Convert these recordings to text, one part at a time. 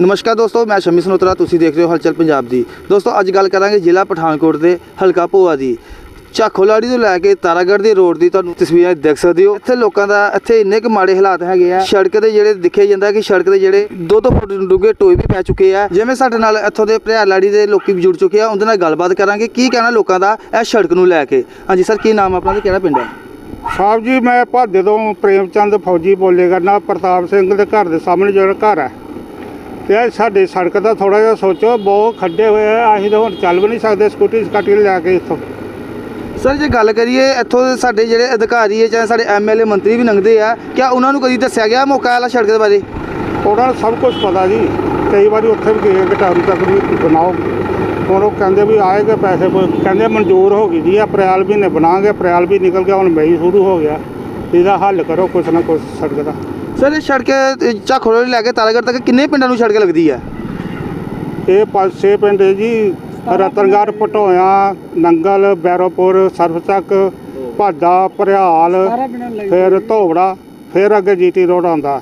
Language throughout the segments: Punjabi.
ਨਮਸਕਾਰ ਦੋਸਤੋ, ਮੈਂ ਸ਼ਮੀ ਸਨੋਤਰਾ ਤੁਸੀਂ ਦੇਖ ਰਹੇ ਹੋ ਹਲਚਲ ਪੰਜਾਬ ਦੀ। ਦੋਸਤੋ, ਅੱਜ ਗੱਲ ਕਰਾਂਗੇ ਜ਼ਿਲ੍ਹਾ ਪਠਾਨਕੋਟ ਦੇ ਹਲਕਾ ਭੋਆ ਦੀ। ਝਾਖੋਲਾੜੀ ਤੋਂ ਲੈ ਕੇ ਤਾਰਾਗੜ੍ਹ ਦੇ ਰੋਡ ਦੀ ਤੁਹਾਨੂੰ ਤਸਵੀਰਾਂ ਦੇਖ ਸਕਦੇ ਹੋ। ਇੱਥੇ ਲੋਕਾਂ ਦਾ, ਇੱਥੇ ਇੰਨੇ ਕੁ ਮਾੜੇ ਹਾਲਾਤ ਹੈਗੇ ਆ। ਸੜਕ ਦੇ ਜਿਹੜੇ ਦਿਖੇ ਜਾਂਦਾ ਕਿ ਸੜਕ ਦੇ ਜਿਹੜੇ 2-2 ਫੁੱਟ ਡੂੰਘੇ ਟੋਏ ਵੀ ਪੈ ਚੁੱਕੇ ਆ। ਜਿਵੇਂ ਸਾਡੇ ਨਾਲ ਇੱਥੋਂ ਦੇ ਭਰਿਆਲਾੜੀ ਦੇ ਲੋਕੀ ਵੀ ਜੁੜ ਚੁੱਕੇ ਆ, ਉਹਦੇ ਨਾਲ ਗੱਲਬਾਤ ਕਰਾਂਗੇ। ਕੀ ਕਹਿਣਾ ਲੋਕਾਂ ਦਾ ਇਹ ਸੜਕ ਨੂੰ ਲੈ ਕੇ? ਹਾਂਜੀ ਸਰ, ਕੀ ਨਾਮ ਆਪਣਾ ਤੇ ਕਿਹੜਾ ਪਿੰਡ ਹੈ ਸਾਹਿਬ ਜੀ, ਮੈਂ ਭਾਦੇ ਤੋਂ ਪ੍ਰੇਮ ਚੰਦ ਫੌਜੀ ਬੋਲੇ ਕਰਨਾ ਪ੍ਰਤਾਪ ਸਿੰਘ ਦੇ ਘਰ ਦੇ ਸਾਹਮਣੇ ਜਿਹੜਾ ਘਰ ਹੈ। ਤੇ ਇਹ ਸਾਡੇ ਸੜਕ ਦਾ ਥੋੜਾ ਜਿਹਾ ਸੋਚੋ ਬਹੁਤ ਖੱਡੇ ਹੋਏ ਆ ਅਸੀਂ ਤਾਂ ਹੁਣ ਚੱਲ ਵੀ ਨਹੀਂ ਸਕਦੇ ਸਕੂਟੀ ਸਕਾਟੀ ਲੈ ਕੇ ਇੱਥੋਂ। ਸਰ ਜੇ ਗੱਲ ਕਰੀਏ ਇੱਥੋਂ ਦੇ ਸਾਡੇ ਜਿਹੜੇ ਅਧਿਕਾਰੀ ਹੈ ਚਾਹੇ ਸਾਡੇ ਐਮਐਲਏ ਮੰਤਰੀ ਵੀ ਲੰਘਦੇ ਆ ਕਿਆ ਉਹਨਾਂ ਨੂੰ ਕਦੀ ਦੱਸਿਆ ਗਿਆ ਮੌਕਾ ਵਾਲਾ ਸੜਕ ਦੇ ਬਾਰੇ? ਉਹਨਾਂ ਨੂੰ ਸਭ ਕੁਝ ਪਤਾ ਜੀ। ਕਈ ਵਾਰੀ ਉੱਥੇ ਵੀ ਗਏ ਘਟਾਰੂ ਤੱਕ ਵੀ ਬਣਾਓ। ਹੁਣ ਉਹ ਕਹਿੰਦੇ ਵੀ ਆਏਗੇ ਪੈਸੇ ਕੋਈ ਕਹਿੰਦੇ ਮਨਜ਼ੂਰ ਹੋ ਗਈ ਜੀ ਅਪ੍ਰੈਲ ਮਹੀਨੇ ਬਣਾਵਾਂਗੇ ਅਪ੍ਰੈਲ ਵੀ ਨਿਕਲ ਗਿਆ ਹੁਣ ਮਈ ਸ਼ੁਰੂ ਹੋ ਗਿਆ। ਇਹਦਾ ਹੱਲ ਕਰੋ ਕੁਛ ਨਾ ਕੁਛ ਸੜਕ ਦਾ। ਸਰ ਇਹ ਸੜਕ ਝਾਖੋੜੇ ਲੈ ਕੇ ਤਾਰਾਗੜ੍ਹ ਤੱਕ ਕਿੰਨੇ ਪਿੰਡਾਂ ਨੂੰ ਸੜਕ ਲੱਗਦੀ ਹੈ? ਇਹ ਪੰਜ ਛੇ ਪਿੰਡ ਹੈ ਜੀ। ਰਤਨਗੜ੍ਹ ਪਟੋਇਆ ਨੰਗਲ ਬੈਰੋਪੁਰ ਸਰਫਚੱਕ ਭਾਜਾ ਭਰਿਆਲ ਫਿਰ ਧੋਬੜਾ ਫਿਰ ਅੱਗੇ ਜੀਟੀ ਰੋਡ ਆਉਂਦਾ।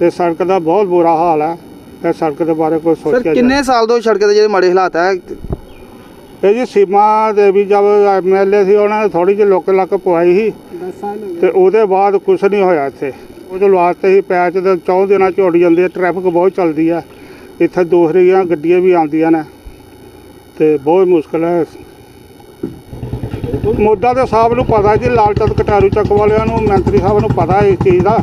ਤੇ ਸੜਕ ਦਾ ਬਹੁਤ ਬੁਰਾ ਹਾਲ ਹੈ। ਤੇ ਸੜਕ ਦੇ ਬਾਰੇ ਕੋਈ ਸਰ ਸੋਚਿਆ ਜਾਏ। ਕਿੰਨੇ ਸਾਲ ਤੋਂ ਸੜਕ ਦੇ ਜਿਹੜੇ ਮਾੜੇ ਹਾਲਾਤ ਹੈ? ਇਹ ਜੀ ਸੀਮਾ ਦੇਵੀ ਜਦ ਐਮਐਲਏ ਸੀ ਉਹਨਾਂ ਨੇ ਥੋੜੀ ਜਿਹੀ ਲੋਕ ਲੱਕ ਪਵਾਈ ਸੀ। ਤੇ ਉਹਦੇ ਬਾਅਦ ਕੁਝ ਨਹੀਂ ਹੋਇਆ ਇੱਥੇ। ਉਹਦੇ ਵਾਸਤੇ ਹੀ ਪੈਚ ਤੇ ਚੌਂ ਦਿਨਾਂ ਚ ਉੱਡ ਜਾਂਦੇ ਆ ਟ੍ਰੈਫਿਕ ਬਹੁਤ ਚੱਲਦੀ ਆ ਇੱਥੇ ਦੂਸਰੀਆਂ ਗੱਡੀਆਂ ਵੀ ਆਉਂਦੀਆਂ ਨੇ ਤੇ ਬਹੁਤ ਮੁਸ਼ਕਲ ਹੈ। ਮੁੱਦਾ ਤੇ ਸਾਹਿਬ ਨੂੰ ਪਤਾ ਜੀ ਲਾਲਚੰਦ ਕਟਾਰੂ ਚੱਕ ਵਾਲਿਆਂ ਨੂੰ, ਮੰਤਰੀ ਸਾਹਿਬ ਨੂੰ ਪਤਾ ਇਸ ਚੀਜ਼ ਦਾ,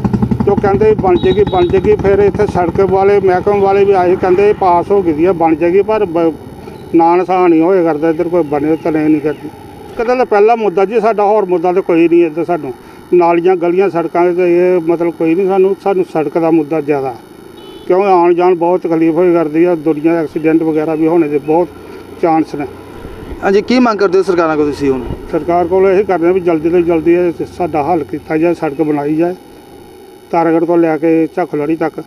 ਜੋ ਕਹਿੰਦੇ ਬਣ ਜੇਗੀ ਬਣ ਜੇਗੀ ਫਿਰ ਇੱਥੇ ਸੜਕ ਵਾਲੇ, ਮਹਿਕਮ ਵਾਲੇ ਵੀ ਆਏ, ਕਹਿੰਦੇ ਪਾਸ ਹੋ ਗਈ ਦੀ ਆ ਬਣ ਜੇਗੀ ਪਰ ਬ- ਨਾ ਨਸਾ ਨਹੀਂ ਹੋਏ ਕਰਦਾ ਇੱਧਰ ਕੋਈ ਬਣੇ ਤਾਂ ਨਹੀਂ ਕਰਦੀ। ਕਦੇ ਤਾਂ ਪਹਿਲਾ ਮੁੱਦਾ ਜੀ, ਸਾਡਾ ਹੋਰ ਮੁੱਦਾ ਤਾਂ ਕੋਈ ਨਹੀਂ ਇੱਧਰ ਸਾਨੂੰ। ਨਾਲੀਆਂ ਗਲੀਆਂ ਸੜਕਾਂ ਤੇ ਇਹ ਮਤਲਬ ਕੋਈ ਨਹੀਂ ਸਾਨੂੰ ਸਾਨੂੰ ਸੜਕ ਦਾ ਮੁੱਦਾ ਜ਼ਿਆਦਾ। ਕਿਉਂ ਆਉਣ ਜਾਣ ਬਹੁਤ ਤਕਲੀਫ ਹੋਈ ਕਰਦੀ ਆ ਦੁਨੀਆ ਐਕਸੀਡੈਂਟ ਵਗੈਰਾ ਵੀ ਹੋਣੇ ਦੇ ਬਹੁਤ ਚਾਂਸ ਨੇ। ਹਾਂਜੀ ਕੀ ਮੰਗ ਕਰਦੇ ਹੋ ਸਰਕਾਰਾਂ ਕੋਲ ਤੁਸੀਂ ਹੁਣ? ਸਰਕਾਰ ਕੋਲ ਇਹ ਕਰਦੇ ਹਾਂ ਵੀ ਜਲਦੀ ਤੋਂ ਜਲਦੀ ਇਹ ਸਾਡਾ ਹੱਲ ਕੀਤਾ ਜਾਏ ਸੜਕ ਬਣਾਈ ਜਾਏ। ਤਾਰਾਗੜ੍ਹ ਤੋਂ ਲੈ ਕੇ ਝਖਲੜੀ ਤੱਕ।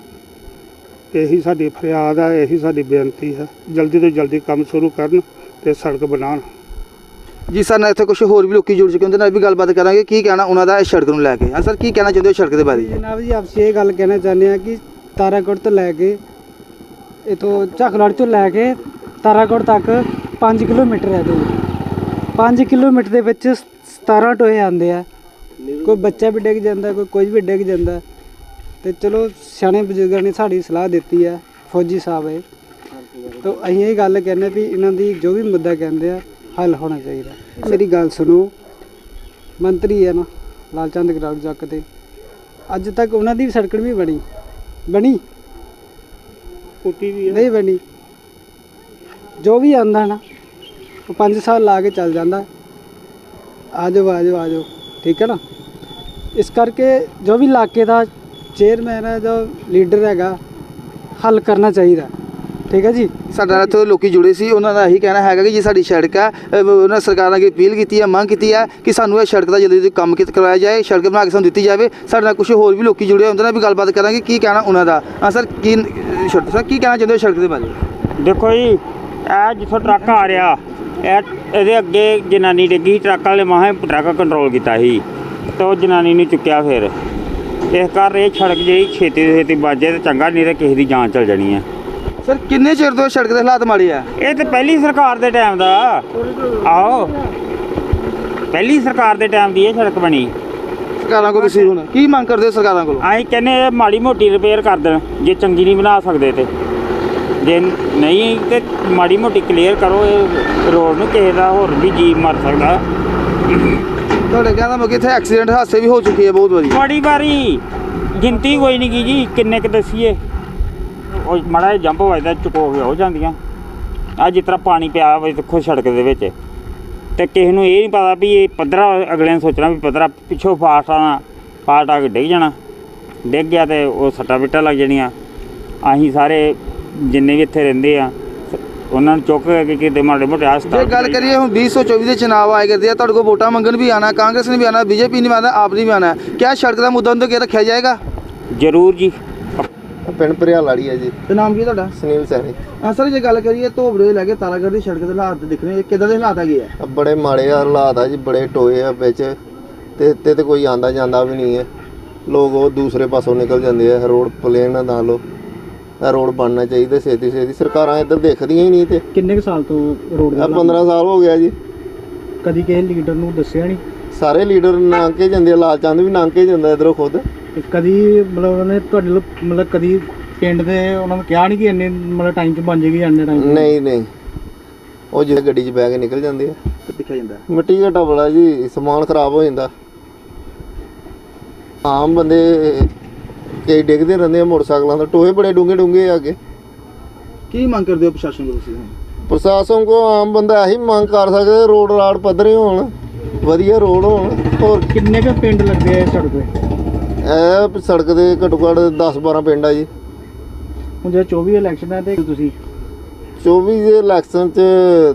ਇਹੀ ਸਾਡੀ ਫਰਿਆਦ ਹੈ ਇਹੀ ਸਾਡੀ ਬੇਨਤੀ ਹੈ। ਜਲਦੀ ਤੋਂ ਜਲਦੀ ਕੰਮ ਸ਼ੁਰੂ ਕਰਨ ਤੇ ਸੜਕ ਬਣਾਉਣ। ਜੀ ਸਰ ਨਾਲ ਇੱਥੇ ਕੁਝ ਹੋਰ ਵੀ ਲੋਕੀ ਜੁੜ ਚੁੱਕੇ ਉਹਦੇ ਨਾਲ ਵੀ ਗੱਲਬਾਤ ਕਰਾਂਗੇ, ਕੀ ਕਹਿਣਾ ਉਹਨਾਂ ਦਾ ਇਸ ਸੜਕ ਨੂੰ ਲੈ ਕੇ? ਹਾਂ ਸਰ, ਕੀ ਕਹਿਣਾ ਚਾਹੁੰਦੇ ਹੋ ਸੜਕ ਦੇ ਬਾਰੇ ਜਨਾਬ ਜੀ, ਆਪਸੇ ਇਹ ਗੱਲ ਕਹਿਣਾ ਚਾਹੁੰਦੇ ਆ ਕਿ ਤਾਰਾਗੜ੍ਹ ਤੋਂ ਲੈ ਕੇ, ਇਥੋਂ ਝਖਲੜ ਤੋਂ ਲੈ ਕੇ ਤਾਰਾਗੜ੍ਹ ਤੱਕ 5 ਕਿਲੋਮੀਟਰ ਹੈ ਦੂਰ। 5 ਕਿਲੋਮੀਟਰ ਦੇ ਵਿੱਚ 17 ਟੋਏ ਆਉਂਦੇ ਆ। ਕੋਈ ਬੱਚਾ ਵੀ ਡਿੱਗ ਜਾਂਦਾ, ਕੋਈ ਕੁਝ ਵੀ ਡਿੱਗ ਜਾਂਦਾ। ਤੇ ਚਲੋ, ਸਿਆਣੇ ਬਜ਼ੁਰਗਾਂ ਨੇ ਸਾਡੀ ਸਲਾਹ ਦਿੱਤੀ ਆ, ਫੌਜੀ ਸਾਹਿਬ ਇਹ। ਤਾਂ ਅਸੀਂ ਇਹ ਗੱਲ ਕਹਿੰਦੇ ਵੀ ਇਹਨਾਂ ਦੀ ਜੋ ਵੀ ਮੁੱਦਾ ਕਹਿੰਦੇ ਆ ਹੱਲ ਹੋਣਾ ਚਾਹੀਦਾ। ਮੇਰੀ ਗੱਲ ਸੁਣੋ। ਮੰਤਰੀ ਹੈ ਨਾ ਲਾਲਚੰਦ ਗਰਾਊਂਡ ਚੱਕ ਤੇ। ਅੱਜ ਤੱਕ ਉਹਨਾਂ ਦੀ ਸੜਕ ਵੀ ਬਣੀ। ਬਣੀ। ਕੁੱਟੀ ਵੀ ਹੈ। ਨਹੀਂ ਬਣੀ। ਜੋ ਵੀ ਆਂਦਾ ਨਾ ਉਹ 5 ਸਾਲ ਲਾ ਕੇ ਚੱਲ ਜਾਂਦਾ। ਆ ਜਾਓ ਆ ਜਾਓ ਆ ਜਾਓ ਠੀਕ ਹੈ ਨਾ? ਇਸ ਕਰਕੇ ਜੋ ਵੀ ਇਲਾਕੇ ਦਾ ਚੇਅਰਮੈਨ ਹੈ ਜੋ ਲੀਡਰ ਹੈਗਾ ਹੱਲ ਕਰਨਾ ਚਾਹੀਦਾ। ਠੀਕ ਹੈ ਜੀ? ਸਾਡੇ ਨਾਲ ਇੱਥੇ ਲੋਕੀ ਜੁੜੇ ਸੀ ਉਹਨਾਂ ਦਾ ਇਹੀ ਕਹਿਣਾ ਹੈਗਾ ਕਿ ਜੀ ਸਾਡੀ ਸੜਕ ਹੈ ਅਹ ਉਹਨਾਂ ਸਰਕਾਰਾਂ ਅੱਗੇ ਅਪੀਲ ਕੀਤੀ ਹੈ ਮੰਗ ਕੀਤੀ ਹੈ ਕਿ ਸਾਨੂੰ ਇਹ ਸੜਕ ਦਾ ਜਲਦੀ ਤੋਂ ਕੰਮ ਕਿਤ ਕਰਵਾਇਆ ਜਾਏ ਸੜਕ ਬਣਾ ਕੇ ਸਾਨੂੰ ਦਿੱਤੀ ਜਾਵੇ। ਸਾਡੇ ਨਾਲ ਕੁਝ ਹੋਰ ਵੀ ਲੋਕੀ ਜੁੜੇ ਉਹਨਾਂ ਨਾਲ ਵੀ ਗੱਲਬਾਤ ਕਰਾਂਗੇ ਕੀ ਕਹਿਣਾ ਉਹਨਾਂ ਦਾ? ਹਾਂ ਸਰ ਕੀ ਛੋਟਾ ਸਰ ਕੀ ਕਹਿਣਾ ਚਾਹੁੰਦੇ ਹੋ ਸੜਕ ਦੇ ਬਾਰੇ? ਦੇਖੋ ਜੀ ਇਹ ਜਿੱਥੋਂ ਟਰੱਕ ਆ ਰਿਹਾ ਇਹ ਇਹਦੇ ਅੱਗੇ ਜਨਾਨੀ ਡਿੱਗੀ ਟਰੱਕ ਵਾਲੇ ਮਾਹੇ ਟਰੱਕ ਕੰਟਰੋਲ ਕੀਤਾ ਸੀ ਤੇ ਉਹ ਜਨਾਨੀ ਨੂੰ ਚੁੱਕਿਆ ਫਿਰ। ਇਸ ਕਰ ਇਹ ਸੜਕ ਜਿਹੜੀ ਛੇਤੀ ਤੋਂ ਛੇਤੀ ਬਾਜੇ ਤੇ ਚੰਗਾ ਨਹੀਂ ਤੇ ਕਿਸੇ ਦੀ ਜਾਨ ਚਲ ਜਾਣੀ ਹੈ। ਸਰ ਕਿੰਨੇ ਚਿਰ ਤੋਂ ਇਹ ਸੜਕ ਦੇ ਹਾਲਾਤ ਮਾੜੇ ਆ? ਇਹ ਤੇ ਪਹਿਲੀ ਸਰਕਾਰ ਦੇ ਟਾਈਮ ਦਾ। ਆਓ। ਪਹਿਲੀ ਸਰਕਾਰ ਦੇ ਟਾਈਮ ਦੀ ਇਹ ਸੜਕ ਬਣੀ। ਸਰਕਾਰਾਂ ਕੋਲ ਤੁਸੀਂ ਹੁਣ ਕੀ ਮੰਗ ਕਰਦੇ ਹੋ ਸਰਕਾਰਾਂ ਕੋਲ? ਅਸੀਂ ਕਹਿੰਦੇ ਇਹ ਮਾੜੀ ਮੋਟੀ ਰਿਪੇਅਰ ਕਰ ਦੇਣ ਜੇ ਚੰਗੀ ਨਹੀਂ ਬਣਾ ਸਕਦੇ ਤੇ। ਜੇ ਨਹੀਂ ਤੇ ਮਾੜੀ ਮੋਟੀ ਕਲੀਅਰ ਕਰੋ ਇਹ ਰੋਡ ਨੂੰ ਕਿਸੇ ਦਾ ਹੋਰ ਵੀ ਜੀ ਮਰ ਸਕਦਾ। ਤੁਹਾਡੇ ਕਹਿੰਦਾ ਮੈਂ ਕਿ ਇੱਥੇ ਐਕਸੀਡੈਂਟ ਹਾਦਸੇ ਵੀ ਹੋ ਚੁੱਕੇ ਆ ਬਹੁਤ ਵਾਰੀ। ਬੜੀ ਵਾਰੀ ਗਿਣਤੀ ਕੋਈ ਨਹੀਂ ਕੀ ਜੀ ਕਿੰਨੇ ਕ ਦਸੀਏ। ਉਹ ਮੜਾ ਜਿਹਾ ਜੰਪ ਵੱਜਦਾ ਚੁਕੋ ਕੇ ਹੋ ਜਾਂਦੀਆਂ। ਆ ਜਿਸ ਤਰ੍ਹਾਂ ਪਾਣੀ ਪਿਆ ਵਾ ਦੇਖੋ ਸੜਕ ਦੇ ਵਿੱਚ। ਤੇ ਕਿਸੇ ਨੂੰ ਇਹ ਨਹੀਂ ਪਤਾ ਵੀ ਇਹ ਪੱਧਰਾ ਅਗਲੇ ਨੇ ਸੋਚਣਾ ਵੀ ਪੱਧਰਾ ਪਿੱਛੋਂ ਫਾਸਟ ਆਣਾ ਫਾਸਟ ਆ ਕੇ ਡਿੱਗ ਜਾਣਾ। ਡਿੱਗ ਗਿਆ ਤੇ ਉਹ ਸੱਟਾਂ ਬਿੱਟਾਂ ਲੱਗ ਜਾਣੀਆਂ। ਅਸੀਂ ਸਾਰੇ ਜਿੰਨੇ ਵੀ ਇੱਥੇ ਰਹਿੰਦੇ ਆ ਉਹਨਾਂ ਨੂੰ ਚੁੱਕ ਕੇ ਕਿਤੇ ਮਾੜੇ ਮੋਟੇ ਜੇ ਹਸਪਤਾਲ ਗੱਲ ਕਰੀਏ ਹੁਣ 2024 ਦੇ ਚੁਣਾਵ ਆਏ ਕਰਦੇ ਆ ਤੁਹਾਡੇ ਕੋਲ ਵੋਟਾਂ ਮੰਗਣ ਵੀ ਆਣਾ ਕਾਂਗਰਸ ਨੇ ਵੀ ਆਣਾ ਬੀਜੇਪੀ ਨੇ ਵੀ ਆਣਾ ਆਪ ਨੇ ਵੀ ਆਣਾ ਕਿਆ ਸੜਕ ਦਾ ਮੁੱਦਾ ਉਹਨਾਂ ਤੋਂ ਰੱਖਿਆ ਜਾਏਗਾ? ਜ਼ਰੂਰ ਜੀ। ਪਿੰਡ ਭਰਿਆਲਾੜੀ ਹੈ ਜੀ। ਤੇ ਨਾਮ ਕੀ ਹੈ ਤੁਹਾਡਾ? ਸੁਨੀਲ ਸੈਣੀ। ਹਾਂ ਸਰ ਜੇ ਗੱਲ ਕਰੀਏ ਧੋਬੜੇ ਲੈ ਕੇ ਤਾਰਾਗੜ੍ਹ ਦੀ ਸੜਕ ਦੇ ਹਾਲਾਤ ਦਿਖਣੇ ਕਿਦਾਂ ਦੇ ਹਾਲਾਤ ਹੈਗੇ ਆ? ਆ ਬੜੇ ਮਾੜੇ ਹਾਲਾਤ ਆ ਜੀ ਬੜੇ ਟੋਏ ਆ ਵਿੱਚ। ਤੇ ਇੱਥੇ ਤੇ ਕੋਈ ਆਂਦਾ ਜਾਂਦਾ ਵੀ ਨਹੀਂ ਹੈ। ਲੋਕ ਉਹ ਦੂਸਰੇ ਪਾਸੋਂ ਨਿਕਲ ਜਾਂਦੇ ਆ ਰੋਡ ਪਲੇਨ ਨਾ ਲੋ ਇਹ ਰੋਡ ਬਣਨਾ ਚਾਹੀਦਾ ਛੇਤੀ ਛੇਤੀ। ਸਰਕਾਰਾਂ ਇੱਧਰ ਦੇਖਦੀਆਂ ਹੀ ਨਹੀਂ ਤੇ ਕਿੰਨੇ ਕੁ ਸਾਲ ਤੋਂ ਰੋਡ ਇਹ 15 ਸਾਲ ਹੋ ਗਿਆ ਜੀ। ਕਦੀ ਕਿਸੇ ਲੀਡਰ ਨੂੰ ਦੱਸਿਆ ਨਹੀਂ? ਸਾਰੇ ਲੀਡਰ ਲੰਘ ਕੇ ਜਾਂਦੇ ਆ, ਲਾਲ ਚੰਦ ਵੀ ਲੰਘ ਕੇ ਜਾਂਦਾ ਇਧਰੋਂ ਖੁਦ। ਤੇ ਕਦੀ ਮਤਲਬ ਉਹਨਾਂ ਨੇ ਤੁਹਾਡੇ ਲੋ ਮਤਲਬ ਕਦੀ ਪਿੰਡ ਦੇ ਉਹਨਾਂ ਨੂੰ ਕਿਹਾ ਨਹੀਂ ਕਿ ਇੰਨੇ ਮਤਲਬ ਟਾਈਮ 'ਚ ਬਣ ਜੇਗੀ ਇੰਨੇ ਟਾਈਮ ਨਹੀਂ ਨਹੀਂ। ਉਹ ਜਿਹੜੇ ਗੱਡੀ 'ਚ ਬਹਿ ਕੇ ਨਿਕਲ ਜਾਂਦੇ ਆ। ਦਿਖਿਆ ਜਾਂਦਾ? ਮਿੱਟੀ ਘਟਾ ਬੜਾ ਜੀ ਸਮਾਨ ਖਰਾਬ ਹੋ ਜਾਂਦਾ। ਆਮ ਬੰਦੇ ਕਈ ਡਿੱਗਦੇ ਰਹਿੰਦੇ ਆ ਮੋਟਰਸਾਈਕਲਾਂ ਤੋਂ। ਟੋਏ ਬੜੇ ਡੂੰਘੇ ਡੂੰਘੇ ਆ ਅੱਗੇ। ਕੀ ਮੰਗ ਕਰਦੇ ਹੋ ਪ੍ਰਸ਼ਾਸਨ ਕੋਲ ਤੁਸੀਂ? ਪ੍ਰਸ਼ਾਸਨ ਕੋ ਆਮ ਬੰਦਾ ਇਹੀ ਮੰਗ ਕਰ ਸਕਦਾ ਰੋਡ ਰਾਡ ਪੱਧਰੇ ਹੋਣ ਵਧੀਆ ਰੋਡ ਹੋਣ ਹੋਰ ਕਿੰਨੇ ਕੁ ਪਿੰਡ ਲੱਗਦੇ ਆ ਸੜਕ ਤੇ ਇਹ ਸੜਕ ਦੇ ਘੱਟੋ ਘੱਟ 10 12 ਪਿੰਡ ਆ ਜੀ। ਹੁਣ ਜੇ 24 ਇਲੈਕਸ਼ਨ ਹੈ ਤੇ ਤੁਸੀਂ? 24 ਦੇ ਇਲੈਕਸ਼ਨ 'ਚ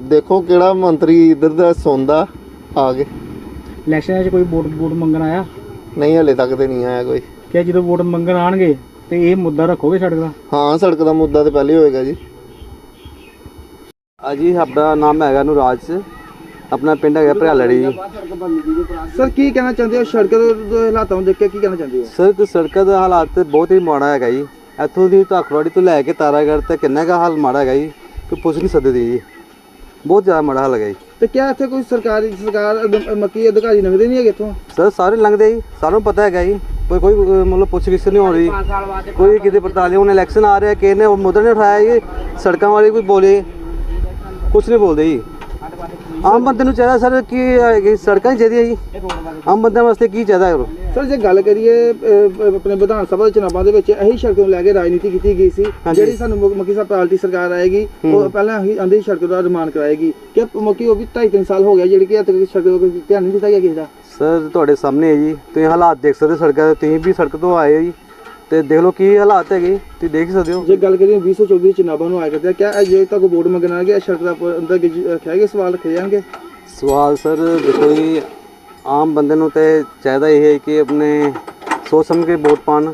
ਦੇਖੋ ਕਿਹੜਾ ਮੰਤਰੀ ਇੱਧਰ ਦਾ ਸੁਣਦਾ ਆ ਕੇ। ਇਲੈਕਸ਼ਨ 'ਚ ਕੋਈ ਵੋਟ ਵੋਟ ਮੰਗਣ ਆਇਆ? ਨਹੀਂ ਹਲੇ ਤੱਕ ਤੇ ਨਹੀਂ ਆਇਆ ਕੋਈ। ਕਿ ਜਦੋਂ ਵੋਟ ਮੰਗਣ ਆਣਗੇ ਤੇ ਇਹ ਮੁੱਦਾ ਰੱਖੋਗੇ ਸੜਕ ਦਾ? ਹਾਂ ਸੜਕ ਦਾ ਮੁੱਦਾ ਤੇ ਪਹਿਲੇ ਹੋਏਗਾ ਜੀ। ਅਜੀ ਆਪਣਾ ਨਾਮ ਹੈਗਾ ਨੂਰਾਜ। ਆਪਣਾ ਪਿੰਡ ਹੈਗਾ ਭਰਿਆਲੜੀ ਜੀ। ਸਰ ਕੀ ਕਹਿਣਾ ਚਾਹੁੰਦੇ ਹੋ? ਸੜਕ ਦੇ ਹਾਲਾਤਾਂ ਨੂੰ ਦੇਖ ਕੇ ਕੀ ਕਹਿਣਾ ਚਾਹੁੰਦੇ ਹੋ? ਸਰ ਤੇ ਸੜਕਾਂ ਦਾ ਹਾਲਾਤ ਬਹੁਤ ਹੀ ਮਾੜਾ ਹੈਗਾ ਜੀ। ਇੱਥੋਂ ਦੀ ਧਾਕੜਵਾੜੀ ਤੋਂ ਲੈ ਕੇ ਤਾਰਾਗੜ੍ਹ ਤੱਕ ਕਿੰਨਾ ਕਾ ਹਾਲ ਮਾੜਾ ਹੈਗਾ ਜੀ ਕਿ ਪੁੱਛ ਨਹੀਂ ਸਕਦੇ ਜੀ। ਬਹੁਤ ਜ਼ਿਆਦਾ ਮਾੜਾ ਹਾਲ ਹੈਗਾ ਜੀ। ਤੇ ਕਿਆ ਇੱਥੇ ਕੋਈ ਸਰਕਾਰੀ ਸਰਕਾਰ ਅਧ- ਮੱਕੀ ਅਧਿਕਾਰੀ ਨਵੀਂ ਨਹੀਂ ਹੈਗੇ ਇੱਥੋਂ? ਸਰ ਸਾਰੇ ਲੰਘਦੇ ਜੀ। ਸਾਨੂੰ ਪਤਾ ਹੈਗਾ ਜੀ। ਕੋਈ ਕੋਈ ਅਹ, ਮਤਲਬ ਪੁੱਛ ਗਿੱਛ ਨਹੀਂ ਹੋ ਰਹੀ। ਕੋਈ ਕਿਤੇ ਨਹੀਂ ਹੁਣ ਇਲੈਕਸ਼ਨ ਆ ਰਿਹਾ ਕਿਸੇ ਨੇ ਮੁੱਦਾ ਨਹੀਂ ਉਠਾਇਆ ਜੀ। ਸੜਕਾਂ ਵਾਲੇ ਕੋਈ ਬੋਲੇ। ਕੁਝ ਨਹੀਂ ਬੋਲਦੇ ਜੀ। ਆਮ ਬੰਦੇ ਨੂੰ ਚਾਹੀਦਾ ਸਰ ਕਿ ਕਿ ਸੜਕਾਂ ਹੀ ਚਾਹੀਦੀਆਂ ਜੀ। ਆਮ ਬੰਦਿਆਂ ਵਾਸਤੇ ਕੀ ਚਾਹੀਦਾ ਹੈ ਸਰ ਜੇ ਗੱਲ ਕਰੀਏ ਅਹ, ਆਪਣੇ ਵਿਧਾਨ ਸਭਾ ਦੇ ਚੁਣਾਵਾਂ ਦੇ ਵਿੱਚ ਇਹੀ ਸੜਕ ਨੂੰ ਲੈ ਕੇ ਰਾਜਨੀਤੀ ਕੀਤੀ ਗਈ ਸੀ। ਜਿਹੜੀ ਸਾਨੂੰ ਮੁੱਖ- ਮੱਕੀ ਸਾਹਿਬ ਪਾਰਟੀ ਸਰਕਾਰ ਆਏਗੀ ਉਹ ਪਹਿਲਾਂ ਹੀ ਆਂਦੀ ਸੜਕ ਦਾ ਨਿਰਮਾਣ ਕਰਾਏਗੀ। ਕਿ ਮੱਕੀ ਉਹ ਵੀ 2.5 3 ਸਾਲ ਹੋ ਗਿਆ ਜਿਹੜੀ ਕਿ ਹੱਦ ਤੱਕ ਸੜਕ ਦਾ ਕੋਈ ਧਿਆਨ ਨਹੀਂ ਦਿੱਤਾ ਗਿਆ ਕਿਸੇ ਦਾ। ਸਰ ਤੁਹਾਡੇ ਸਾਹਮਣੇ ਹੈ ਜੀ। ਤੁਸੀਂ ਹਾਲਾਤ ਦੇਖ ਸਕਦੇ ਹੋ ਸੜਕਾਂ ਦੇ ਤੁਸੀਂ ਵੀ ਸੜਕ ਤੋਂ ਆਏ ਹੋ ਜੀ। ਤੇ ਦੇਖ ਲਓ ਕੀ ਹਾਲਾਤ ਹੈਗੇ ਤੁਸੀਂ ਦੇਖ ਸਕਦੇ ਹੋ। ਜੇ ਗੱਲ ਕਰੀਏ 2024 ਦੇ ਚੁਣਾਵਾਂ ਨੂੰ ਆਇਆ ਕਰਦੇ ਕਿਆ ਜੇ ਤੱਕ ਵੋਟ ਮੰਗਣ ਆਣਗੇ ਸੜਕ ਦਾ ਅੰਦਰ ਰੱਖਿਆਗੇ ਸਵਾਲ ਰੱਖੇ ਜਾਣਗੇ। ਸਵਾਲ ਸਰ ਦੇਖੋ ਜੀ ਆਮ ਬੰਦੇ ਨੂੰ ਤੇ ਚਾਹੀਦਾ ਇਹ ਹੈ ਕਿ ਆਪਣੇ ਸੋਚ ਸਮਝ ਕੇ ਵੋਟ ਪਾਣ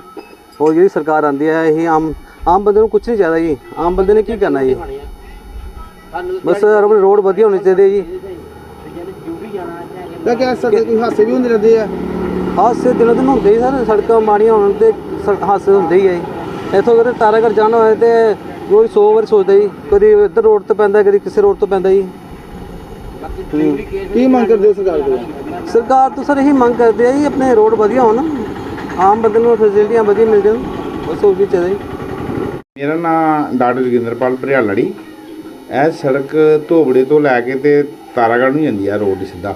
ਔਰ ਜਿਹੜੀ ਸਰਕਾਰ ਆਂਦੀ ਹੈ ਇਹ ਆਮ ਆਮ ਬੰਦੇ ਨੂੰ ਕੁਝ ਨਹੀਂ ਚਾਹੀਦਾ ਜੀ। ਆਮ ਬੰਦੇ ਨੇ ਕੀ ਕਰਨਾ ਜੀ? ਬਸ ਆਪਣੇ ਰੋਡ ਵਧੀਆ ਹੋਣੇ ਚਾਹੀਦੇ ਜੀ। ਤਾਂ ਕਿਆ ਸੜਕ ਕੋਈ ਹਾਦਸੇ ਵੀ ਹੁੰਦੇ ਰਹਿੰਦੇ ਆ? ਹਾਦਸੇ ਦਿਨੋਂ ਦਿਨ ਹੁੰਦੇ ਸਰ ਸੜਕਾਂ ਮਾੜੀਆਂ ਹੋਣ ਤੇ ਸੜ- ਹਾਦਸੇ ਹੁੰਦੇ ਹੀ ਆ ਜੀ। ਇੱਥੋਂ ਅਗਰ ਤਾਰਾਗੜ੍ਹ ਜਾਣਾ ਹੋਏ ਤੇ ਕੋਈ 100 ਵਾਰ ਸੋਚਦਾ ਜੀ। ਕਦੀ ਇੱਧਰ ਰੋਡ ਤੋਂ ਪੈਂਦਾ ਕਦੀ ਕਿਸੇ ਰੋਡ ਤੋਂ ਪੈਂਦਾ ਜੀ। ਹੂੰ। ਕੀ ਮੰਗ ਕਰਦੇ ਹੋ ਸਰਕਾਰ ਕੋਲ ਸਰਕਾਰ ਤੋਂ ਸਰ ਇਹੀ ਮੰਗ ਕਰਦੇ ਆ ਜੀ ਆਪਣੇ ਰੋਡ ਵਧੀਆ ਹੋਣ। ਆਮ ਬੰਦੇ ਨੂੰ ਫੈਸਿਲਿਟੀਆਂ ਵਧੀਆ ਮਿਲ ਜਾਣ। ਬਸ ਹੋਰ ਕੀ ਚਾਹੀਦਾ ਮੇਰਾ ਨਾਮ ਡਾਕਟਰ ਜੋਗਿੰਦਰਪਾਲ ਭਰਿਆਲੜੀ ਇਹ ਸੜਕ ਧੋਬੜੇ ਤੋਂ ਲੈ ਕੇ ਤੇ ਤਾਰਾਗੜ੍ਹ ਨੂੰ ਜਾਂਦੀ ਆ ਰੋਡ ਸਿੱਧਾ।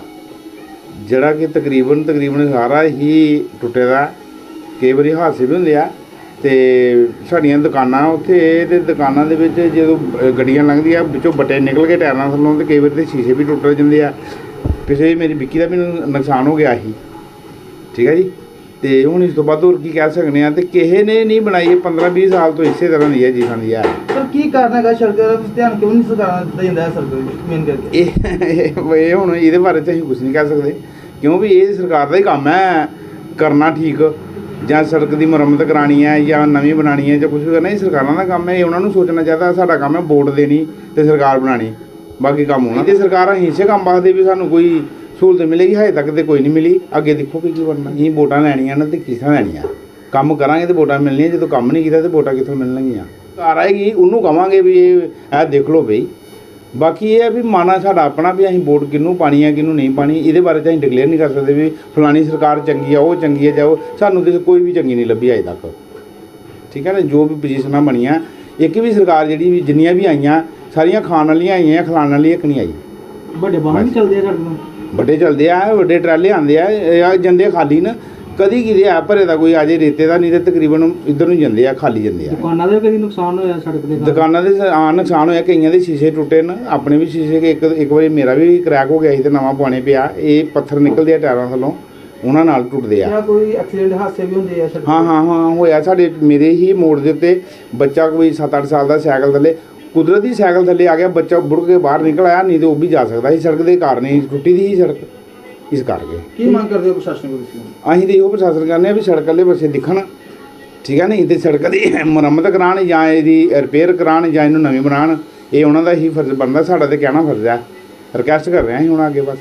ਜਿਹੜਾ ਕਿ ਤਕਰੀਬਨ ਤਕਰੀਬਨ ਸਾਰਾ ਹੀ ਟੁੱਟੇ ਦਾ। ਕਈ ਵਾਰੀ ਹਾਦਸੇ ਵੀ ਹੁੰਦੇ ਆ ਤੇ ਸਾਡੀਆਂ ਦੁਕਾਨਾਂ ਉੱਥੇ ਤੇ ਦੁਕਾਨਾਂ ਦੇ ਵਿੱਚ ਜਦੋਂ ਗੱਡੀਆਂ ਲੰਘਦੀਆਂ ਵਿੱਚੋਂ ਬੱਟੇ ਨਿਕਲ ਕੇ ਟਾਇਰਾਂ ਥੱਲੋਂ ਤੇ ਕਈ ਵਾਰੀ ਤੇ ਸ਼ੀਸ਼ੇ ਵੀ ਟੁੱਟ ਜਾਂਦੇ ਆ। ਪਿਛੇ ਮੇਰੀ ਵਿੱਕੀ ਦਾ ਮੈਨੂੰ ਨੁਕਸਾਨ ਹੋ ਗਿਆ ਸੀ। ਠੀਕ ਹੈ ਜੀ? ਤੇ ਹੁਣ ਇਸ ਤੋਂ ਬਾਅਦ ਹੋਰ ਕੀ ਕਹਿ ਸਕਦੇ ਆ ਤੇ ਕਿਸੇ ਨੇ ਨਹੀਂ ਬਣਾਈ ਇਹ 15 20 ਸਾਲ ਤੋਂ ਇਸੇ ਤਰ੍ਹਾਂ ਦੀ ਹੈ ਜੀ ਦੀ ਹੈ ਸਰ ਕੀ ਕਾਰਨ ਹੈਗਾ ਸੜਕ ਦਾ? ਧਿਆਨ ਕਿਉਂ ਨਹੀਂ ਸਰਕਾਰ ਦਿੱਤਾ ਜਾਂਦਾ ਹੈ ਸੜਕ ਮੇਨ ਕਰਕੇ? ਇਹ ਇਹ ਹੁਣ ਇਹਦੇ ਬਾਰੇ ਤਾਂ ਅਸੀਂ ਕੁਝ ਨਹੀਂ ਕਹਿ ਸਕਦੇ ਕਿਉਂ ਵੀ ਇਹ ਸਰਕਾਰ ਦਾ ਹੀ ਕੰਮ ਹੈ ਕਰਨਾ ਠੀਕ। ਜਾਂ ਸੜਕ ਦੀ ਮੁਰੰਮਤ ਕਰਾਣੀ ਹੈ ਜਾਂ ਨਵੀਂ ਬਣਾਣੀ ਹੈ ਜਾਂ ਕੁਝ ਵੀ ਕਰਨਾ, ਇਹ ਸਰਕਾਰਾਂ ਦਾ ਕੰਮ ਹੈ, ਇਹ ਉਹਨਾਂ ਨੂੰ ਸੋਚਣਾ ਚਾਹੀਦਾ, ਸਾਡਾ ਕੰਮ ਹੈ ਵੋਟ ਦੇਣੀ ਤੇ ਸਰਕਾਰ ਬਣਾਣੀ ਬਾਕੀ ਕੰਮ ਹੋਣਾ। ਤੇ ਸਰਕਾਰਾਂ ਹੀ ਇਸੇ ਕੰਮ ਵਾਸਤੇ ਵੀ ਸਾਨੂੰ ਕੋਈ ਸਹੂਲਤ ਮਿਲੇਗੀ, ਹਜੇ ਤੱਕ ਤੇ ਕੋਈ ਨਹੀਂ ਮਿਲੀ। ਅੱਗੇ ਦੇਖੋ ਵੀ ਕੀ ਬਣਨਾ। ਅਸੀਂ ਵੋਟਾਂ ਲੈਣੀਆਂ ਨੇ ਤੇ ਕਿਸਾਂ ਲੈਣੀਆਂ? ਕੰਮ ਕਰਾਂਗੇ ਤੇ ਵੋਟਾਂ ਮਿਲਣੀਆਂ ਜਦੋਂ ਕੰਮ ਨਹੀਂ ਕੀਤਾ ਤੇ ਵੋਟਾਂ ਕਿੱਥੋਂ ਮਿਲਣਗੀਆਂ? ਘਰ ਆਏਗੀ, ਉਹਨੂੰ ਕਹਾਂਗੇ ਵੀ ਇਹ ਇਹ ਦੇਖ ਲਓ ਬਈ। ਬਾਕੀ ਇਹ ਹੈ ਵੀ ਮਾਨਾ ਸਾਡਾ ਆਪਣਾ ਵੀ ਅਸੀਂ ਵੋਟ ਕਿਹਨੂੰ ਪਾਣੀ ਹੈ ਕਿਹਨੂੰ ਨਹੀਂ ਪਾਣੀ ਇਹਦੇ ਬਾਰੇ ਤਾਂ ਅਸੀਂ ਡਿਕਲੇਅਰ ਨਹੀਂ ਕਰ ਸਕਦੇ ਵੀ ਫਲਾਣੀ ਸਰਕਾਰ ਚੰਗੀ ਆ ਉਹ ਚੰਗੀ ਹੈ ਜਾਂ ਉਹ ਸਾਨੂੰ ਤੇ ਕੋਈ ਵੀ ਚੰਗੀ ਨਹੀਂ ਲੱਭੀ ਅਜੇ ਤੱਕ। ਠੀਕ ਹੈ ਨਾ ਜੋ ਵੀ ਪੋਜੀਸ਼ਨਾਂ ਬਣੀਆਂ ਇੱਕ ਵੀ ਸਰਕਾਰ ਜਿਹੜੀ ਵੀ ਜਿੰਨੀਆਂ ਵੀ ਆਈਆਂ ਸਾਰੀਆਂ ਖਾਣ ਵਾਲੀਆਂ ਆਈਆਂ ਖਿਲਾਉਣ ਵਾਲੀ ਇੱਕ ਨਹੀਂ ਆਈ। ਵੱਡੇ ਵਾਹਨ ਵੀ ਚੱਲਦੇ ਆ ਸੜਕ ਤੋਂ ਵੱਡੇ ਚੱਲਦੇ ਆ ਵੱਡੇ ਟਰਾਲੇ ਆਉਂਦੇ ਆ ਇਹ ਆ ਜਾਂਦੇ ਆ ਖਾਲੀ ਨਾ ਕਦੀ ਕਿਤੇ ਆ ਭਰੇ ਦਾ ਕੋਈ ਆਜੇ ਰੇਤੇ ਦਾ ਨਹੀਂ ਤੇ ਤਕਰੀਬਨ ਇੱਧਰ ਨੂੰ ਜਾਂਦੇ ਆ ਖਾਲੀ ਜਾਂਦੇ ਆ। ਦੁਕਾਨਾਂ ਦੇ ਕਦੀ ਨੁਕਸਾਨ ਹੋਇਆ ਸੜਕ ਦੇ? ਦੁਕਾਨਾਂ ਦੇ ਆ ਨੁਕਸਾਨ ਹੋਇਆ ਕਈਆਂ ਦੇ ਸ਼ੀਸ਼ੇ ਟੁੱਟੇ ਨੇ ਆਪਣੇ ਵੀ ਸ਼ੀਸ਼ੇ ਕੇ ਇੱਕ ਇੱਕ ਵਾਰੀ ਮੇਰਾ ਵੀ ਕ੍ਰੈਕ ਹੋ ਗਿਆ ਸੀ ਤੇ ਨਵਾਂ ਪਵਾਣੇ ਪਿਆ। ਇਹ ਪੱਥਰ ਨਿਕਲਦੇ ਆ ਟਾਇਰਾਂ ਥੱਲੋਂ ਉਹਨਾਂ ਨਾਲ ਟੁੱਟਦੇ ਆ। ਕਿਆ ਕੋਈ ਐਕਸੀਡੈਂਟ ਹਾਦਸੇ ਵੀ ਹੁੰਦੇ ਆ ਸੜਕ ਹਾਂ ਹਾਂ ਹਾਂ ਹੋਇਆ ਸਾਡੇ ਮੇਰੇ ਹੀ ਮੋੜ ਦੇ ਉੱਤੇ ਬੱਚਾ ਕੋਈ 7-8 ਸਾਲ ਦਾ ਸਾਈਕਲ ਥੱਲੇ ਕੁਦਰਤੀ ਸਾਈਕਲ ਥੱਲੇ ਆ ਗਿਆ ਬੱਚਾ ਬੁੜ ਕੇ ਬਾਹਰ ਨਿਕਲ ਆਇਆ ਨਹੀਂ ਤੇ ਉਹ ਵੀ ਜਾ ਸਕਦਾ ਸੀ ਸੜਕ ਦੇ ਕਾਰਨ ਹੀ ਟੁੱਟੀ ਦੀ ਸੀ ਸੜਕ। ਇਸ ਕਰਕੇ। ਕੀ ਮੰਗ ਕਰਦੇ ਹੋ ਪ੍ਰਸ਼ਾਸਨ ਕੋਲ ਤੁਸੀਂ? ਅਸੀਂ ਤੇ ਇਹੋ ਪ੍ਰਸ਼ਾਸਨ ਕਰਨੇ ਆ ਵੀ ਸੜਕ ਵਾਲੇ ਪਾਸੇ ਦਿਖਣ। ਠੀਕ ਹੈ ਨਹੀਂ? ਤੇ ਸੜਕ ਦੀ ਮੁਰੰਮਤ ਕਰਾਉਣ ਜਾਂ ਇਹਦੀ ਰਿਪੇਅਰ ਕਰਾਉਣ ਜਾਂ ਇਹਨੂੰ ਨਵੀਂ ਬਣਾਉਣ ਇਹ ਉਹਨਾਂ ਦਾ ਹੀ ਫਰਜ਼ ਬਣਦਾ ਸਾਡਾ ਤੇ ਕਹਿਣਾ ਫਰਜ਼ ਹੈ ਰਿਕਵੈਸਟ ਕਰ ਰਹੇ ਹਾਂ ਅਸੀਂ ਹੁਣ ਅੱਗੇ ਬਸ।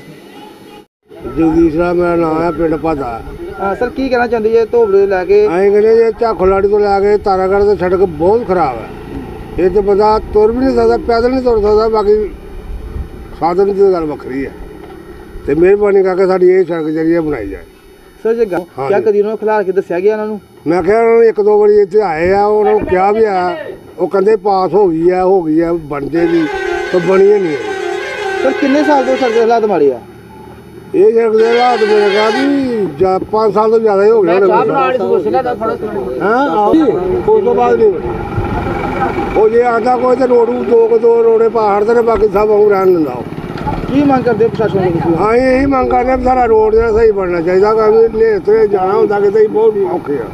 ਜਗਦੀਸ਼ ਰਾਮ ਮੇਰਾ ਨਾਮ ਹੈ ਪਿੰਡ ਭਾਦਾ। ਹਾਂ ਸਰ ਕੀ ਕਹਿਣਾ ਚਾਹੁੰਦੇ ਜੇ ਧੋਬਲੇ ਤੋਂ ਲੈ ਕੇ? ਐਂ ਕਹਿੰਦੇ ਜੇ ਝਾਖੋਲਾੜੀ ਤੋਂ ਲੈ ਕੇ ਤਾਰਾਗੜ੍ਹ ਤੇ ਸੜਕ ਬਹੁਤ ਖਰਾਬ ਹੈ ਇਹ ਤੇ ਬੰਦਾ ਤੁਰ ਵੀ ਨਹੀਂ ਸਕਦਾ ਪੈਦਲ ਨਹੀਂ ਤੁਰ ਸਕਦਾ ਬਾਕੀ ਸਾਧਨ ਦੀ ਤਾਂ ਗੱਲ ਵੱਖਰੀ ਹੈ ਤੇ ਮਿਹਰਬਾਨੀ ਕਰਕੇ ਸਾਡੀ ਇਹ ਸੜਕ ਜਿਹੜੀ ਹੈ ਬਣਾਈ ਜਾਏ। ਸਰ ਜੇ ਗੱਲ- ਹਾਂਜੀ। ਕਿਆ ਕਦੀ ਉਹਨਾਂ ਨੂੰ ਖਿਲਾ ਕੇ ਦੱਸਿਆ ਗਿਆ ਉਹਨਾਂ ਨੂੰ? ਮੈਂ ਕਿਹਾ ਉਹਨਾਂ ਨੂੰ ਇੱਕ ਦੋ ਵਾਰੀ ਇੱਥੇ ਆਏ ਆ ਉਹਨਾਂ ਨੂੰ ਕਿਹਾ ਵੀ ਆ ਉਹ ਕਹਿੰਦੇ ਪਾਸ ਹੋ ਗਈ ਆ ਹੋ ਗਈ ਆ ਬਣ ਜੇਗੀ ਤਾਂ ਬਣੀ ਹੀ ਨਹੀਂ ਹੈ ਸਰ ਕਿੰਨੇ ਸਾਲ ਤੋਂ ਸੜਕ ਦੇ ਹਾਲਾਤ ਮਾੜੇ ਆ? ਇਹ ਸੜਕ ਦੇ ਹਾਲਾਤ ਮੇਰੇ ਕਿਹਾ ਵੀ ਜਾਂ 5 ਸਾਲ ਤੋਂ ਜ਼ਿਆਦਾ ਹੀ ਹੋ ਗਏ ਹੋਣੇ। ਹਾਂ? ਆਹੋ ਜੀ, ਉਸ ਤੋਂ ਬਾਅਦ ਨਹੀਂ। ਬਣੀ। ਉਹ ਜੇ ਆਂਦਾ ਕੋਈ ਤੇ ਰੋਡ ਨੂੰ ਦੋ ਕੁ ਦੋ ਰੋੜੇ ਪਹਾੜ ਤੇ ਨੇ, ਬਾਕੀ ਸਭ ਉਹ ਰਹਿਣ ਦਿੰਦਾ ਉਹ। ਕੀ ਮੰਗ ਕਰਦੇ ਹੋ ਪ੍ਰਸ਼ਾਸਨ ਤੋਂ ਤੁਸੀਂ? ਹਾਂ ਇਹ ਮੰਗ ਕਰਦੇ ਵੀ ਸਾਰਾ ਰੋਡ ਜਿਹੜਾ ਸਹੀ ਬਣਨਾ ਚਾਹੀਦਾ ਕਿ ਤੇ ਜਾਣਾ ਹੁੰਦਾ ਕਿਤੇ ਹੀ ਬਹੁਤ ਔਖੇ ਆ।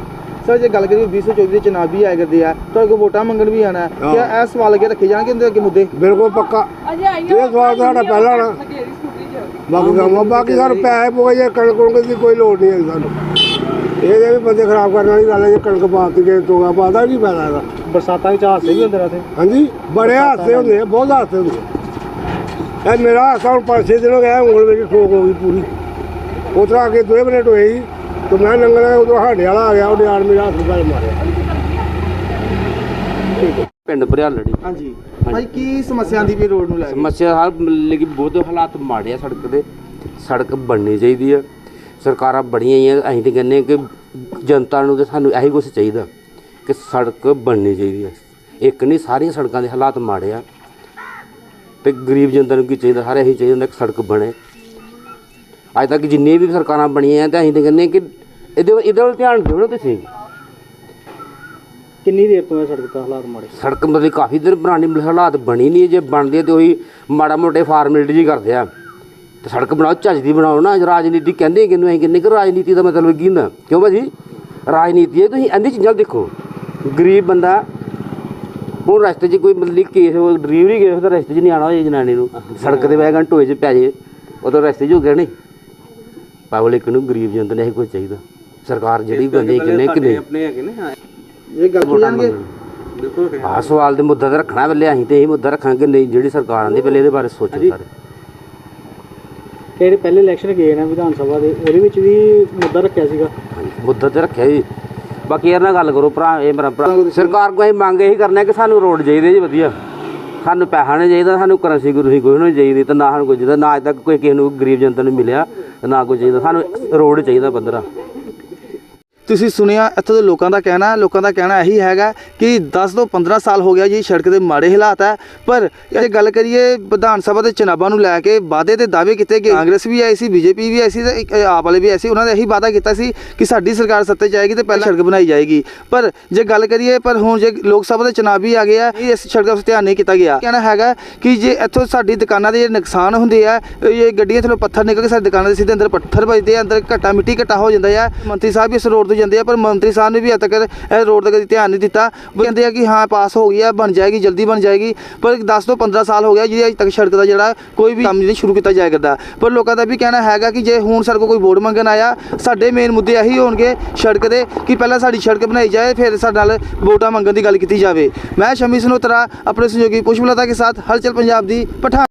ਸਰ ਜੇ ਗੱਲ ਕਰੀਏ 2024 ਦੇ ਚੁਣਾਵ ਵੀ ਆਏ ਕਰਦੇ ਆ ਤੁਹਾਡੇ ਕੋਲ ਵੋਟਾਂ ਮੰਗਣ ਵੀ ਆਣਾ ਹਾਂ। ਕਿਆ ਇਹ ਸਵਾਲ ਅੱਗੇ ਰੱਖੇ ਜਾਣਗੇ ਇਹਦੇ ਅੱਗੇ ਮੁੱਦੇ? ਬਿਲਕੁਲ ਪੱਕਾ। ਇਹ ਸਵਾਲ ਸਾਡਾ ਪਹਿਲਾਂ ਨਾ ਬਾਕੀ ਕੰਮ ਬਾਕੀ ਸਾਨੂੰ ਪੈਸੇ ਪੋਏ ਜੇ ਕਣਕ ਕੁਣਕ ਦੀ ਕੋਈ ਲੋੜ ਨਹੀਂ ਹੈ ਸਾਨੂੰ। ਇਹਦੇ ਵੀ ਬੰਦੇ ਖਰਾਬ ਕਰਨ ਵਾਲੀ ਗੱਲ ਹੈ ਜੇ ਕਣਕ ਪਾਤੀ ਕੇ ਤੋਗਾ ਪਾਦਾ ਕੀ ਫਾਇਦਾ ਇਹਦਾ? ਬਰਸਾਤਾਂ ਵਿੱਚ ਹਾਦਸੇ ਵੀ ਹੁੰਦੇ ਰਹਿੰਦੇ ਹਾਂਜੀ ਬੜੇ ਹਾਦਸੇ ਹੁੰਦੇ ਆ ਬਹੁਤ ਹਾਦਸੇ ਹੁੰਦੇ ਆ। ਇਹ ਮੇਰਾ ਹੁਣ ਪੰਜ ਛੇ ਦਿਨ ਹੋ ਗਿਆ ਉਂਗਲ ਮੇਰੀ ਠੋਕ ਹੋ ਗਈ ਪੂਰੀ। ਉਤਰਾ ਅੱਗੇ ਦੋ ਮਿੰਟ ਹੋਏ ਸੀ ਤੇ ਮੈਂ ਲੰਗਣਾ ਉਧਰ ਹਾਡੇ ਵਾਲਾ ਆ ਗਿਆ ਉਹਨੇ ਆਣ ਮੇਰਾ ਹੱਥ ਨਾਲ ਮਾਰਿਆ। ਪਿੰਡ ਭਰਿਆਲੜੀ। ਹਾਂਜੀ। ਭਾਈ ਕੀ ਸਮੱਸਿਆ ਆਂਦੀ ਵੀ ਰੋਡ ਨੂੰ ਲੈ ਕੇ ਸਮੱਸਿਆ ਹਰ ਕਿ ਬਹੁਤ ਹਾਲਾਤ ਮਾੜੇ ਆ ਸੜਕ ਦੇ। ਸੜਕ ਬਣਨੀ ਚਾਹੀਦੀ ਆ। ਸਰਕਾਰਾਂ ਬੜੀਆਂ ਹੀ ਆ ਅਸੀਂ ਤੇ ਕਹਿੰਦੇ ਕਿ ਜਨਤਾ ਨੂੰ ਤੇ ਸਾਨੂੰ ਇਹੀ ਕੁਝ ਚਾਹੀਦਾ ਕਿ ਸੜਕ ਬਣਨੀ ਚਾਹੀਦੀ ਆ। ਇੱਕ ਨਹੀਂ ਸਾਰੀਆਂ ਸੜਕਾਂ ਦੇ ਹਾਲਾਤ ਮਾੜੇ ਆ। ਤੇ ਗਰੀਬ ਜਨਤਾ ਨੂੰ ਕੀ ਚਾਹੀਦਾ? ਸਾਰੇ ਇਹੀ ਚਾਹੀਦਾ ਕਿ ਸੜਕ ਬਣੇ। ਅੱਜ ਤੱਕ ਜਿੰਨੀਆਂ ਵੀ ਸਰਕਾਰਾਂ ਬਣੀਆਂ ਆ ਤੇ ਅਸੀਂ ਤੇ ਕਹਿੰਦੇ ਕਿ ਇਹਦੇ ਇਹਦੇ ਵੱਲ ਧਿਆਨ ਦਿਓ ਨਾ ਤੁਸੀਂ। ਕਿੰਨੀ ਦੇਰ ਤੋਂ ਇਹ ਸੜਕ ਦਾ ਹਾਲਾਤ ਮਾੜੇ? ਸੜਕ ਮਤਲਬ ਕਾਫੀ ਦਿਨ ਪੁਰਾਣੀ ਹਾਲਾਤ ਬਣੀ ਨਹੀਂ ਜੇ ਬਣਦੀ ਤੇ ਉਹੀ ਮਾੜਾ ਮੋਟੇ ਫਾਰਮੈਲਿਟੀ ਜੀ ਕਰਦੇ ਆ। ਤੇ ਸੜਕ ਬਣਾਓ ਚੱਜ ਦੀ ਬਣਾਓ ਨਾ ਰਾਜਨੀਤੀ ਕਹਿੰਦੇ ਕਿਨੂੰ ਅਸੀਂ ਕਹਿੰਦੇ ਕਿ ਰਾਜਨੀਤੀ ਦਾ ਮਤਲਬ ਕੀ ਹੁੰਦਾ? ਕਿਉਂ ਭਾਜੀ? ਰਾਜਨੀਤੀ ਹੈ ਤੁਸੀਂ ਇਹਦੀ ਚੀਜ਼ਾਂ ਦੇਖੋ। ਗਰੀਬ ਬੰਦਾ ਹੁਣ ਰਸਤੇ 'ਚ ਕੋਈ ਮਤਲਬ ਕੇਸ ਡਿਲੀਵਰੀ ਕੇਸ ਤਾਂ ਰਸਤੇ 'ਚ ਨਹੀਂ ਆਣਾ ਹੋਏ ਜਨਾਨੀ ਨੂੰ। ਸੜਕ ਦੇ ਵੈਗਨ ਟੋਏ 'ਚ ਪੈ ਜੇ ਉਹ ਤਾਂ ਰਸਤੇ 'ਚ ਹੋ ਗਿਆ ਨਹੀਂ। ਪਬਲਿਕ ਨੂੰ ਗਰੀਬ ਜਨਤਾ ਨੇ ਇਹ ਕੁਝ ਚਾਹੀਦਾ। ਸਰਕਾਰ ਜਿਹੜੀ ਬੰਦੇ ਕਿੰਨੇ ਕਿੰਨੇ। ਆਪਣੇ ਹੈਗੇ ਨੇ ਹਾਂ। ਇਹ ਗੱਲ ਕੀ ਜਾਣਗੇ ਬਿਲਕੁਲ ਆਹ ਸਵਾਲ ਦੇ ਮੁੱਦਾ ਤੇ ਰੱਖਣਾ ਪਹਿਲੇ ਅਸੀਂ ਤੇ ਇਹ ਮੁੱਦਾ ਰੱਖਾਂਗੇ ਨਹੀਂ ਜਿਹੜੀ ਸਰਕਾਰ ਆਂਦੀ ਪਹਿਲੇ ਇਹਦੇ ਬਾਰੇ ਸੋਚੋ ਸਾਰੇ। ਕਿਹੜੇ ਪਹਿਲੇ ਇਲੈਕਸ਼ਨ ਗਏ ਨੇ ਵਿਧਾਨ ਸਭਾ ਦੇ ਉਹਦੇ ਵਿੱਚ ਵੀ ਮੁੱਦਾ ਰੱਖਿਆ ਸੀਗਾ। ਮੁੱਦਾ ਤੇ ਰੱਖਿਆ ਜੀ ਬਾਕੀ ਇਹਨਾਂ ਨਾਲ ਗੱਲ ਕਰੋ ਭਰਾ, ਇਹ ਮੇਰਾ ਭਰਾ। ਸਰਕਾਰ ਕੋਈ ਮੰਗ ਇਹੀ ਕਰਨਾ ਕਿ ਸਾਨੂੰ ਰੋਡ ਚਾਹੀਦੇ ਜੀ ਵਧੀਆ। ਸਾਨੂੰ ਪੈਸਾ ਨਹੀਂ ਚਾਹੀਦਾ, ਸਾਨੂੰ ਕਰੰਸੀ ਗੁਰੂਸੀ ਕੋਈ ਨਹੀਂ ਚਾਹੀਦੀ ਤੇ ਨਾ ਸਾਨੂੰ ਕੋਈ ਚਾਹੀਦਾ, ਨਾ ਅੱਜ ਤੱਕ ਕੋਈ ਕਿਸੇ ਨੂੰ ਗਰੀਬ ਜਨਤਾ ਨੂੰ ਮਿਲਿਆ ਨਾ ਕੋਈ ਚਾਹੀਦਾ। ਸਾਨੂੰ ਰੋਡ ਚਾਹੀਦਾ ਪੱਧਰਾ ਤੁਸੀਂ ਸੁਣਿਆ, ਇੱਥੋਂ ਦੇ ਲੋਕਾਂ ਦਾ ਕਹਿਣਾ, ਲੋਕਾਂ ਦਾ ਕਹਿਣਾ ਇਹੀ ਹੈਗਾ ਕਿ 10 ਤੋਂ 15 ਸਾਲ ਹੋ ਗਿਆ ਜੀ, ਸੜਕ ਦੇ ਮਾੜੇ ਹਾਲਾਤ ਹੈ। ਪਰ ਜੇ ਗੱਲ ਕਰੀਏ, ਵਿਧਾਨ ਸਭਾ ਦੇ ਚੁਣਾਵਾਂ ਨੂੰ ਲੈ ਕੇ ਵਾਅਦੇ ਤੇ ਦਾਅਵੇ ਕੀਤੇ ਗਏ। ਕਾਂਗਰਸ ਵੀ ਆਈ ਸੀ, ਬੀਜੇਪੀ ਵੀ ਆਈ ਸੀ ਤੇ ਆਪ ਵਾਲੇ ਵੀ ਆਏ ਸੀ। ਉਹਨਾਂ ਨੇ ਇਹੀ ਵਾਅਦਾ ਕੀਤਾ ਸੀ ਕਿ ਸਾਡੀ ਸਰਕਾਰ ਸੱਤੇ 'ਚ ਆਏਗੀ ਤੇ ਪਹਿਲਾਂ ਸੜਕ ਬਣਾਈ ਜਾਏਗੀ। ਪਰ ਜੇ ਗੱਲ ਕਰੀਏ, ਪਰ ਹੁਣ ਜੇ ਲੋਕ ਸਭਾ ਦੇ ਚੁਣਾਵ ਵੀ ਆ ਗਏ ਆ, ਇਸ ਸੜਕ ਦਾ ਧਿਆਨ ਨਹੀਂ ਕੀਤਾ ਗਿਆ। ਕਹਿਣਾ ਹੈਗਾ ਕਿ ਜੇ ਇੱਥੋਂ ਸਾਡੀ ਦੁਕਾਨਾਂ ਦੇ ਜਿਹੜੇ ਨੁਕਸਾਨ ਹੁੰਦੇ ਆ, ਇਹ ਗੱਡੀਆਂ ਥੱਲੋਂ ਪੱਥਰ ਨਿਕਲ ਕੇ ਸਾਡੀ ਦੁਕਾਨਾਂ ਦੇ ਸਿੱਧੇ ਅੰਦਰ ਪੱਥਰ ਵੱਜਦੇ ਆ, ਅੰਦਰ ਘੱਟਾ ਮਿੱਟੀ ਘੱਟਾ ਹੋ ਜਾਂਦਾ ਆ। ਮੰਤਰੀ ਸਾਹਿਬ ਵੀ ਇਸ ਰੋਡ ਤੋਂ ਜਾਂਦੇ ਆ, ਪਰ ਮੰਤਰੀ ਸਾਹਿਬ ਨੇ ਵੀ ਅਜੇ ਤੱਕ ਇਹ ਰੋਡ ਤੇ ਕਦੀ ਧਿਆਨ ਨਹੀਂ ਦਿੱਤਾ। ਕਹਿੰਦੇ ਆ ਕਿ ਹਾਂ, ਪਾਸ ਹੋ ਗਈ ਆ, ਬਣ ਜਾਏਗੀ, ਜਲਦੀ ਬਣ ਜਾਏਗੀ। ਪਰ 10 ਤੋਂ 15 ਸਾਲ ਹੋ ਗਿਆ ਜਿਹਦੇ ਅਜੇ ਤੱਕ ਸੜਕ ਦਾ ਜਿਹੜਾ ਕੋਈ ਵੀ ਕੰਮ ਨਹੀਂ ਸ਼ੁਰੂ ਕੀਤਾ ਜਾਇਆ ਕਰਦਾ। ਪਰ ਲੋਕਾਂ ਦਾ ਵੀ ਕਹਿਣਾ ਹੈਗਾ ਕਿ ਜੇ ਹੁਣ ਸਾਡੇ ਕੋਲ ਕੋਈ ਵੋਟ ਮੰਗਣ ਆਇਆ, ਸਾਡੇ ਮੇਨ ਮੁੱਦੇ ਇਹੀ ਹੋਣਗੇ ਸੜਕ ਦੇ ਕਿ ਪਹਿਲਾਂ ਸਾਡੀ ਸੜਕ ਬਣਾਈ ਜਾਏ, ਫਿਰ ਸਾਡੇ ਨਾਲ ਵੋਟਾਂ ਮੰਗਣ ਦੀ ਗੱਲ ਕੀਤੀ ਜਾਵੇ। ਮੈਂ ਸ਼ਮੀ ਸਨੋਤਰਾ, ਆਪਣੇ ਸਹਿਯੋਗੀ ਪੁਸ਼ਪਲਤਾ ਕੇ ਸਾਥ, ਹਲਚਲ ਪੰਜਾਬ ਦੀ ਪਠਾਨ